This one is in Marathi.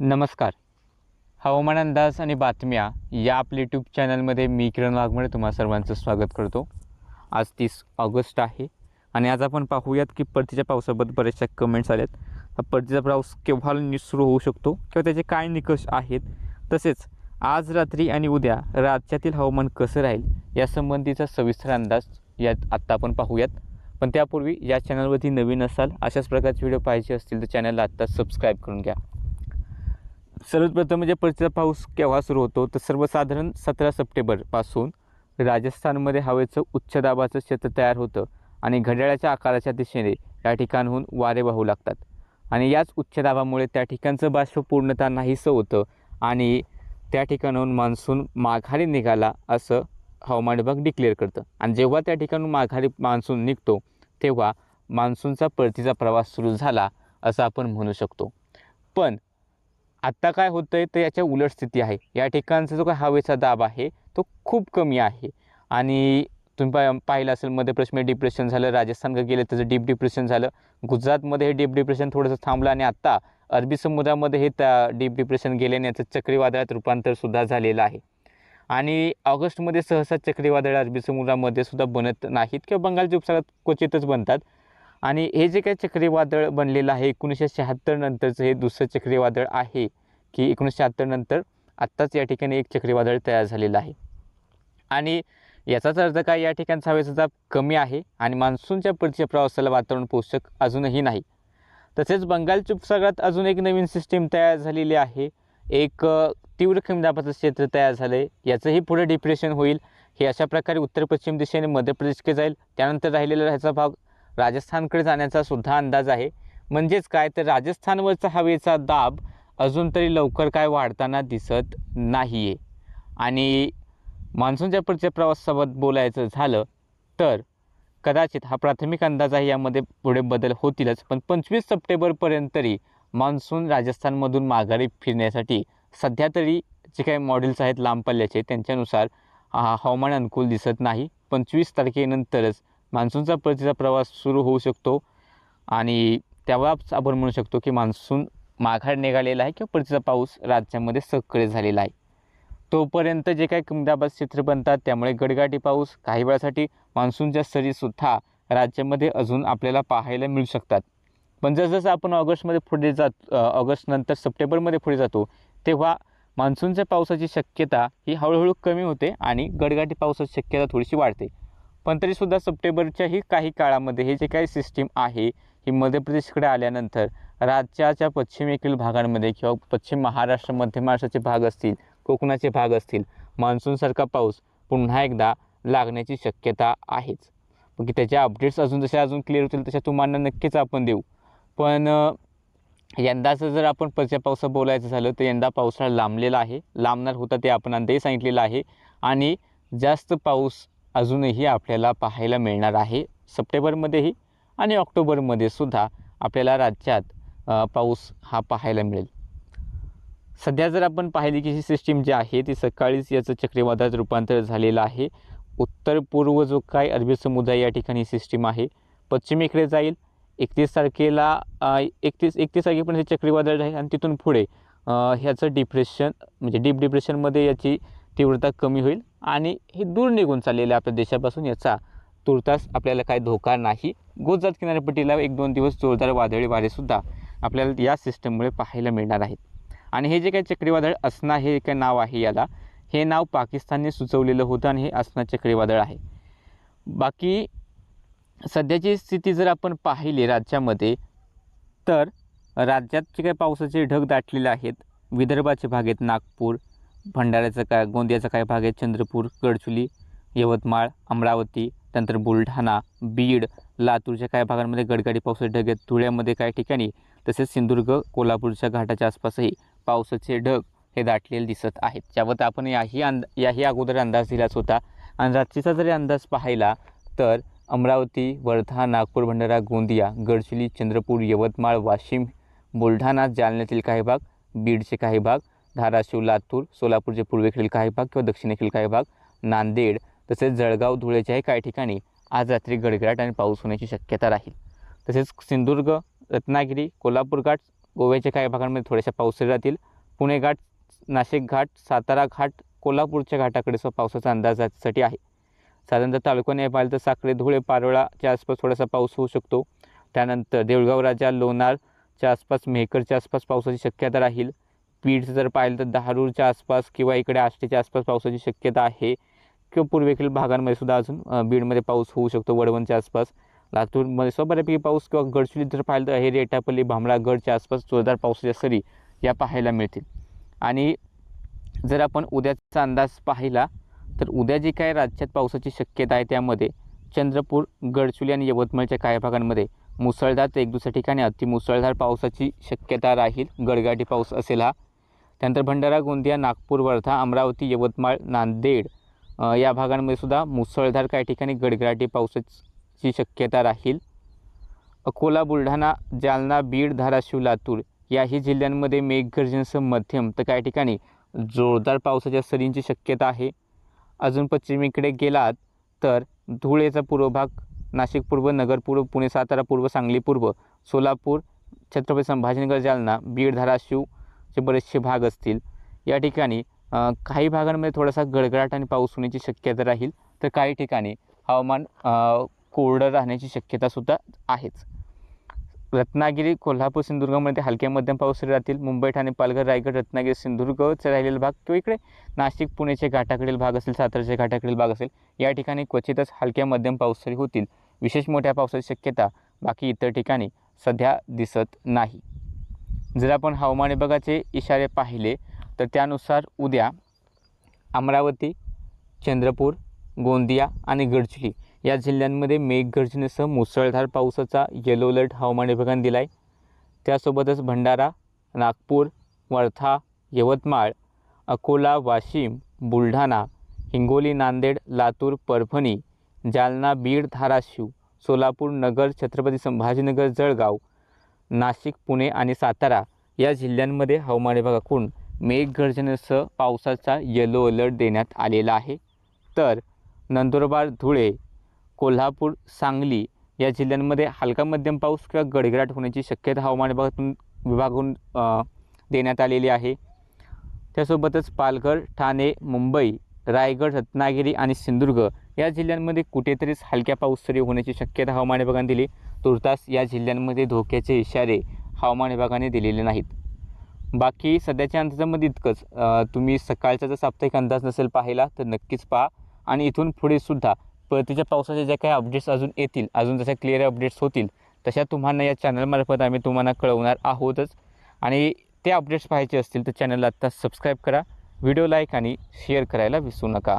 नमस्कार. हवामान अंदाज आणि बातम्या या आपल्या यूट्यूब चॅनलमध्ये मी किरण वाघमळे तुम्हा सर्वांचं स्वागत करतो. आज तीस ऑगस्ट आहे आणि आज आपण पाहूयात की परतीच्या पावसाबद्दल बऱ्याचशा कमेंट्स आल्यात हा परतीचा पाऊस केव्हा सुरू होऊ शकतो किंवा त्याचे काय निकष आहेत? तसेच आज रात्री आणि उद्या राज्यातील हवामान कसं राहील यासंबंधीचा सविस्तर अंदाज यात आत्ता आपण पाहूयात. पण त्यापूर्वी या चॅनलवरती नवीन असाल अशाच प्रकारचे व्हिडिओ पाहिजे असतील तर चॅनलला आत्ता सबस्क्राईब करून घ्या. सर्वप्रथम म्हणजे परतीचा पाऊस केव्हा सुरू होतो? तर सर्वसाधारण सतरा सप्टेंबरपासून राजस्थानमध्ये हवेचं उच्च दाबाचं क्षेत्र तयार होतं आणि घड्याळाच्या आकाराच्या दिशेने या ठिकाणहून वारे वाहू लागतात. आणि याच उच्च दाबामुळे त्या ठिकाणचं बाष्प पूर्णता नाहीसं होतं आणि त्या ठिकाणाहून मान्सून माघारी निघाला असं हवामान विभाग डिक्लेअर करतं. आणि जेव्हा त्या ठिकाणून माघारी मान्सून निघतो तेव्हा मान्सूनचा परतीचा प्रवास सुरू झाला असं आपण म्हणू शकतो. पण आत्ता काय होतं आहे तर याच्या उलट स्थिती आहे. या ठिकाणचा जो काय हवेचा दाब आहे तो खूप कमी आहे. आणि तुम्ही पा पाहिलं असेल मध्य प्रदेशमध्ये डिप्रेशन झालं राजस्थान गेलं त्याचं डीप डिप्रेशन झालं. गुजरातमध्ये हे डीप डिप्रेशन थोडंसं थांबलं आणि आत्ता अरबी समुद्रामध्ये हे त्या डीप डिप्रेशन गेल्याने याचं चक्रीवादळात रूपांतरसुद्धा झालेलं आहे. आणि ऑगस्टमध्ये सहसा चक्रीवादळ अरबी समुद्रामध्ये सुद्धा बनत नाहीत किंवा बंगालच्या उपसागरात क्वचितच बनतात. आणि हे जे काही चक्रीवादळ बनलेलं आहे एकोणीसशे शहात्तर नंतरचं हे दुसरं चक्रीवादळ आहे की एकोणीसशे शहात्तर नंतर आत्ताच या ठिकाणी एक चक्रीवादळ तयार झालेलं आहे. आणि याचाच अर्थ काय या ठिकाणचा हवेचा दाब कमी आहे आणि मान्सूनच्या पुढच्या प्रवासाला वातावरण पोषक अजूनही नाही. तसेच बंगालच्या उपसागरात अजून एक नवीन सिस्टीम तयार झालेली आहे. एक तीव्र कमी दाबाचं क्षेत्र तयार झालं आहे याचंही पुढे डिप्रेशन होईल. हे अशा प्रकारे उत्तर पश्चिम दिशेने मध्य प्रदेशकडे जाईल. त्यानंतर राहिलेला ह्याचा भाग राजस्थानकडे जाण्याचा सुद्धा अंदाज आहे. म्हणजेच काय? तर राजस्थानवरचा हवेचा दाब अजून तरी लवकर काय वाढताना दिसत नाही आहे आणि मान्सूनच्या पुढच्या प्रवासासोबत बोलायचं झालं तर कदाचित हा प्राथमिक अंदाज आहे यामध्ये पुढे बदल होतीलच. पण पंचवीस सप्टेंबरपर्यंत तरी मान्सून राजस्थानमधून माघारी फिरण्यासाठी सध्या तरी जे काही मॉडेल्स आहेत लांब पल्ल्याचे त्यांच्यानुसार हवामान अनुकूल दिसत नाही. पंचवीस तारखेनंतरच मान्सूनचा परतीचा प्रवास सुरू होऊ शकतो. आणि तेव्हाच आपण म्हणू शकतो की मान्सून माघार निघालेला आहे किंवा परतीचा पाऊस राज्यामध्ये सक्रिय झालेला आहे. तोपर्यंत जे काही कमदाबाद क्षेत्र बनतात त्यामुळे गडगाटी पाऊस काही वेळासाठी मान्सूनच्या सरीसुद्धा राज्यामध्ये अजून आपल्याला पाहायला मिळू शकतात. पण जसजसं आपण ऑगस्टमध्ये पुढे जात ऑगस्ट नंतर सप्टेंबरमध्ये पुढे जातो तेव्हा मान्सूनच्या पावसाची शक्यता ही हळूहळू कमी होते आणि गडगाटी पावसाची शक्यता थोडीशी वाढते. पण तरीसुद्धा सप्टेंबरच्याही काही काळामध्ये हे जे काही सिस्टीम आहे ही मध्य प्रदेशकडे आल्यानंतर राज्याच्या पश्चिमेकडील भागांमध्ये किंवा पश्चिम महाराष्ट्र मध्य महाराष्ट्राचे भाग असतील कोकणाचे भाग असतील मान्सूनसारखा पाऊस पुन्हा एकदा लागण्याची शक्यता आहेच. की त्याच्या अपडेट्स अजून जसे अजून क्लिअर होतील तशा तुम्हाला नक्कीच आपण देऊ. पण यंदाचं जर आपण परच्या पावसा बोलायचं झालं तर यंदा पावसाळा लांबलेला आहे. लांबणार होता ते आपण अंदाही सांगितलेलं आहे. आणि जास्त पाऊस अजूनही आपल्याला पाहायला मिळणार आहे. सप्टेंबरमध्येही आणि ऑक्टोबरमध्ये सुद्धा आपल्याला राज्यात पाऊस हा पाहायला मिळेल. सध्या जर आपण पाहिली की ही सिस्टीम जी आहे ती सकाळीच याचं चक्रीवादळात रूपांतर झालेलं आहे. उत्तर पूर्व जो काय अरबी समुदाय या ठिकाणी सिस्टीम आहे पश्चिमेकडे जाईल. एकतीस तारखेला एकतीस एकतीस तारखेपर्यंत चक्रीवादळ राहील आणि तिथून पुढे ह्याचं डिप्रेशन म्हणजे डीप डिप्रेशनमध्ये याची तीव्रता कमी होईल. आणि हे दूर निघून चाललेलं आहे आपल्या देशापासून याचा तुर्तास आपल्याला काही धोका नाही. गुजरात किनारपट्टीला एक दोन दिवस जोरदार वादळी वारेसुद्धा आपल्याला या सिस्टममुळे पाहायला मिळणार आहेत. आणि हे जे काही चक्रीवादळ असना हे काय नाव आहे याला. हे नाव पाकिस्तानने सुचवलेलं होतं आणि हे असना चक्रीवादळ आहे. बाकी सध्याची स्थिती जर आपण पाहिली राज्यामध्ये तर राज्यात जे काही पावसाचे ढग दाटलेले आहेत विदर्भाचे भाग आहेत नागपूर भंडाऱ्याचा काय गोंदियाचा काही भाग आहे? चंद्रपूर गडचुली यवतमाळ अमरावती त्यानंतर बुलढाणा बीड लातूरच्या काही भागांमध्ये गडगाडी पावसाचे ढग आहेत? धुळ्यामध्ये काही ठिकाणी? तसेच सिंधुदुर्ग कोल्हापूरच्या घाटाच्या आसपासही पावसाचे ढग हे दाटलेले दिसत आहेत. त्यावर आपण याही अंद याही अगोदर अंदाज दिलाच होता. आणि रात्रीचा जरी अंदाज पाहिला तर अमरावती वर्धा नागपूर भंडारा गोंदिया गडचिली चंद्रपूर यवतमाळ वाशिम बुलढाणा जालन्यातील काही भाग बीडचे काही भाग धाराशिव लातूर सोलापूरचे पूर्वेकडील काही भाग किंवा दक्षिणेकडील काही भाग नांदेड तसेच जळगाव धुळेच्याही काही ठिकाणी आज रात्री गडगडाट आणि पाऊस होण्याची शक्यता राहील. तसेच सिंधुदुर्ग रत्नागिरी कोल्हापूर घाट गोव्याच्या काही भागांमध्ये थोड्याशा पावसाळी राहतील. पुणे घाट नाशिक घाट सातारा घाट कोल्हापूरच्या घाटाकडे सुद्धा पावसाचा अंदाजासाठी आहे. साधारणतः तालुक्याने पाहिलं तर साखरे धुळे पारोळाच्या आसपास थोडासा पाऊस होऊ शकतो. त्यानंतर देऊळगाव राजा लोणारच्या आसपास मेहकरच्या आसपास पावसाची शक्यता राहील. बीडचं जर पाहिलं तर दहारूरच्या आसपास किंवा इकडे आष्टीच्या आसपास पावसाची शक्यता आहे. किंवा पूर्वेकडील भागांमध्ये सुद्धा अजून बीडमध्ये पाऊस होऊ शकतो वडवणच्या आसपास. लातूरमध्ये सुद्धा बऱ्यापैकी पाऊस किंवा गडचिरोलीत जर पाहिलं तर हे रेटापल्ली भामरागडच्या आसपास जोरदार पावसाच्या सरी या पाहायला मिळतील. आणि जर आपण उद्याचा अंदाज पाहिला तर उद्या जी काय राज्यात पावसाची शक्यता आहे त्यामध्ये चंद्रपूर गडचिरोली आणि यवतमाळच्या काही भागांमध्ये मुसळधार तर एक दुसऱ्या ठिकाणी अतिमुसळधार पावसाची शक्यता राहील. गडगाठी पाऊस असेल हा. त्यानंतर भंडारा गोंदिया नागपूर वर्धा अमरावती यवतमाळ नांदेड या भागांमध्ये सुद्धा मुसळधार काही ठिकाणी गडगडाटी पावसाची शक्यता राहील. अकोला बुलढाणा जालना बीड धाराशिव लातूर याही जिल्ह्यांमध्ये मेघगर्जनेसह मध्यम तर काही ठिकाणी जोरदार पावसाच्या सरींची शक्यता आहे. अजून पश्चिमेकडे गेलात तर धुळेचा पूर्व भाग नाशिक पूर्व नगर पूर्व पुणे सातारा पूर्व सांगली पूर्व सोलापूर छत्रपती संभाजीनगर जालना बीड चे बरेचसे भाग असतील. या ठिकाणी काही भागांमध्ये थोडासा गडगडाट आणि पाऊस होण्याची शक्यता राहील तर काही ठिकाणी हवामान कोरडं राहण्याची शक्यतासुद्धा आहेच. रत्नागिरी कोल्हापूर सिंधुदुर्गमध्ये हलक्या मध्यम पाऊस राहतील. मुंबई ठाणे पालघर रायगड रत्नागिरी सिंधुदुर्गचा राहिलेला भाग किंवा इकडे नाशिक पुणेचे घाटाकडील भाग असेल सातारच्या घाटाकडील भाग असेल या ठिकाणी क्वचितच हलक्या मध्यम पाऊस होतील. विशेष मोठ्या पावसाची शक्यता बाकी इतर ठिकाणी सध्या दिसत नाही. जर आपण हवामान विभागाचे इशारे पाहिले तर त्यानुसार उद्या अमरावती चंद्रपूर गोंदिया आणि गडचिरोली या जिल्ह्यांमध्ये मेघगर्जनेसह मुसळधार पावसाचा येलो अलर्ट हवामान विभागाने दिला आहे त्यासोबतच भंडारा नागपूर वर्धा यवतमाळ अकोला वाशिम बुलढाणा हिंगोली नांदेड लातूर परभणी जालना बीड धाराशिव सोलापूर नगर छत्रपती संभाजीनगर जळगाव नाशिक पुणे आणि सातारा या जिल्ह्यांमध्ये हवामान विभागाकडून मेघगर्जनेसह पावसाचा येलो अलर्ट देण्यात आलेला आहे. तर नंदुरबार धुळे कोल्हापूर सांगली या जिल्ह्यांमध्ये हलका मध्यम पाऊस किंवा गडगडाट होण्याची शक्यता हवामान विभागातून विभागून देण्यात आलेली आहे. त्यासोबतच पालघर ठाणे मुंबई रायगड रत्नागिरी आणि सिंधुदुर्ग या जिल्ह्यांमध्ये कुठेतरीच हलक्या पाऊस सरी होण्याची शक्यता हवामान विभागाने दिली. तुर्तास या जिल्ह्यांमध्ये धोक्याचे इशारे हवामान विभागाने दिलेले नाहीत. बाकी सध्याच्या अंदाजामध्ये इतकंच. तुम्ही सकाळचा जर साप्ताहिक अंदाज नसेल पाहिला तर नक्कीच पहा. आणि इथून पुढे सुद्धा परतीच्या पावसाचे ज्या काही अपडेट्स अजून येतील अजून जशा क्लिअर अपडेट्स होतील तशा तुम्हाला या चॅनलमार्फत आम्ही तुम्हाला कळवणार आहोतच. आणि ते अपडेट्स पाहायचे असतील तर चॅनलला आत्ता सबस्क्राईब करा. व्हिडिओ लाईक आणि शेअर करायला विसरू नका.